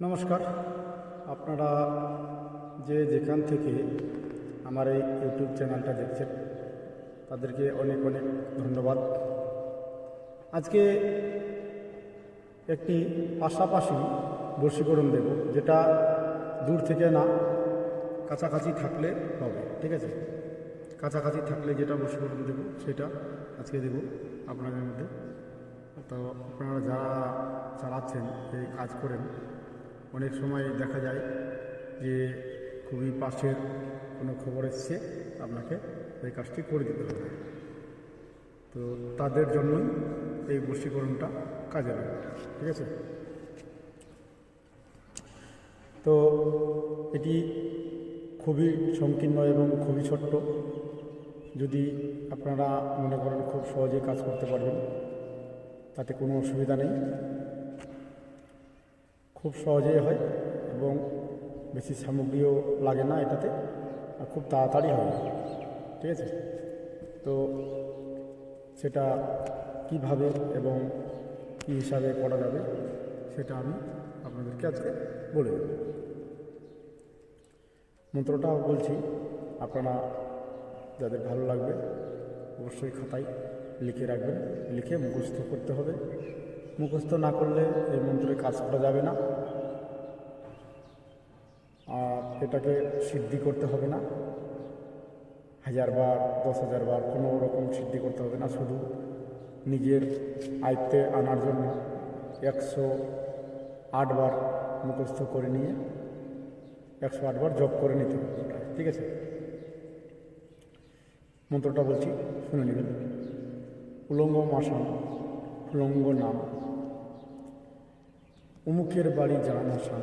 নমস্কার। আপনারা যে যেখান থেকে আমার এই ইউটিউব চ্যানেলটা দেখছেন, তাদেরকে অনেক অনেক ধন্যবাদ। আজকে একটি পাশাপাশি বশীকরণ দেব, যেটা দূর থেকে না, কাছাকাছি থাকলে হবে, ঠিক আছে? কাছাকাছি থাকলে যেটা বশীকরণ দেব, সেটা আজকে দেব আপনাদের মধ্যে। তো আপনারা যারা চালাচ্ছেন, এই কাজ করেন অনেক সময় দেখা যায় যে খুবই পাশের কোনো খবর এসছে, আপনাকে এই কাজটি করে দিতে হবে। তো তাদের জন্যই এই বশীকরণটা কাজে লাগে ঠিক আছে? তো এটি খুবই সংকীর্ণ এবং খুবই ছোট্ট। যদি আপনারা মনে করেন খুব সহজে কাজ করতে পারবেন, তাতে কোনো অসুবিধা নেই। খুব সহজেই হয় এবং বেশি সামগ্রীও লাগে না এটাতে, আর খুব তাড়াতাড়ি হয়। ঠিক আছে? তো সেটা কীভাবে এবং কী হিসাবে করা যাবে সেটা আমি আপনাদেরকে আজকে বলে দেব। মন্ত্রটাও বলছি, আপনারা যাদের ভালো লাগবে অবশ্যই খাতায় লিখে রাখবেন, লিখে মুখস্থ করতে হবে। মুখস্থ না করলে এই মন্ত্রে কাজ করা যাবে না। আর এটাকে সিদ্ধি করতে হবে না। হাজার বার, দশ হাজার বার কোনো রকম সিদ্ধি করতে হবে না, শুধু নিজের আয়ত্তে আনার জন্য একশো আটবার মুখস্থ করে নিয়ে একশো আটবার জপ করে নিতে হবে ঠিক আছে? মন্ত্রটা বলছি, শুনে নেবেন। উলঙ্গ মাসান উলঙ্গ নাম উমুকের বাড়ি জান আসান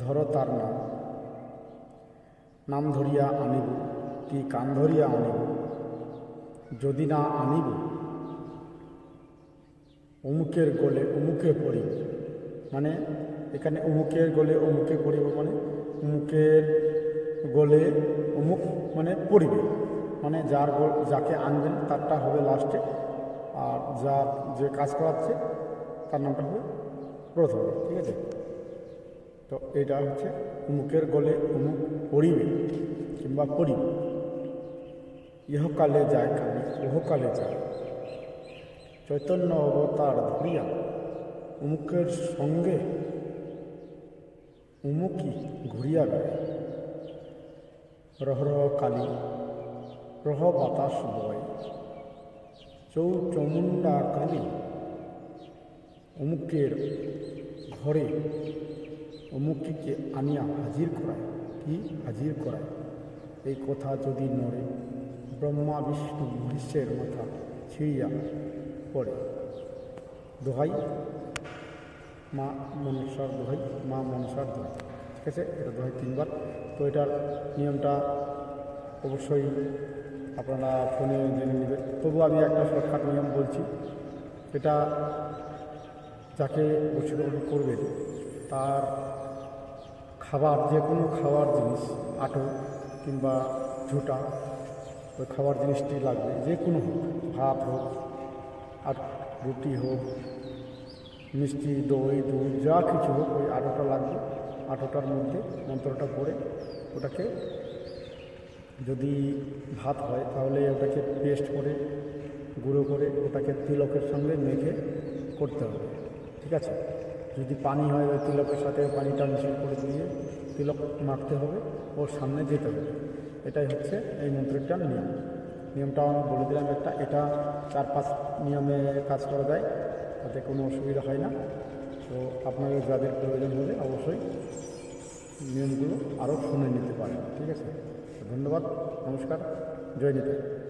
ধর তার নাম। নাম ধরিয়া আনিব, কি কান ধরিয়া আনিব? যদি না আনিব অমুকের গোলে অমুকে পড়িব। মানে এখানে অমুকের গোলে অমুকে পড়িব মানে অমুকের গোলে অমুক মানে পড়িবে। মানে যার যাকে আনবেন, তারটা হবে লাস্টে আর যার যে কাজ করাচ্ছে, তার নামটা হবে প্রথমে, ঠিক আছে? তো এটা হচ্ছে অমুকের গলে অমুক পড়িবে কিংবা পড়িবে ইহকালে যায় কালে ওহকালে যায়। চৈতন্য অবতার ধরিয়া উমুকের সঙ্গে উমুকি ঘুরিয়া বেড়ায়। রহ রহ কালী, রহ বাতাস বয়। চৌ চমুন্ডা কালী অমুকের ঘরে অমুকটিকে আনিয়া হাজির করায়। কি হাজির করায়? এই কথা যদি নড়ে, ব্রহ্মা, বিষ্ণু, মহিষের মাথা ছিঁড়িয়া পড়ে। দোহাই, মা মনসার দোহাই, মা মনসার দোহাই। ঠিক আছে? এটা দোহাই তিনবার। তো এটার নিয়মটা অবশ্যই আপনারা ফোনে জেনে নেবেন। তবু আমি একটা শর্টকাট নিয়ম বলছি, এটা যাকে বশীকরণ করবেন তার খাবার যে কোনো খাওয়ার জিনিস, আটো কিংবা ঝুটা, ওই খাবার জিনিসটি লাগবে যে কোনো হোক, ভাত হোক, আর রুটি হোক, মিষ্টি, দই, দুধ, যা কিছু হোক, ওই আটোটা লাগবে, আটোটার মধ্যে মন্ত্রটা পড়ে ওটাকে যদি ভাত হয়, তাহলে ওটাকে পেস্ট করে, গুঁড়ো করে ওটাকে তিলকের সঙ্গে মেখে করতে হবে, ঠিক আছে? যদি পানি হয়, ওই তিলকের সাথে পানিটা মিশ্রণ করে দিয়ে তিলক মাখতে হবে, ওর সামনে যেতে হবে। এটাই হচ্ছে এই মন্ত্রটার নিয়ম। নিয়মটা আমি বলে দিলাম একটা, এটা চার পাঁচ নিয়মে কাজ করা যায়, তাতে কোনো অসুবিধা হয় না। তো আপনাদের যাদের প্রয়োজন হলে অবশ্যই নিয়মগুলো আরও শুনে নিতে পারেন, ঠিক আছে? ধন্যবাদ নমস্কার জয় নিতাই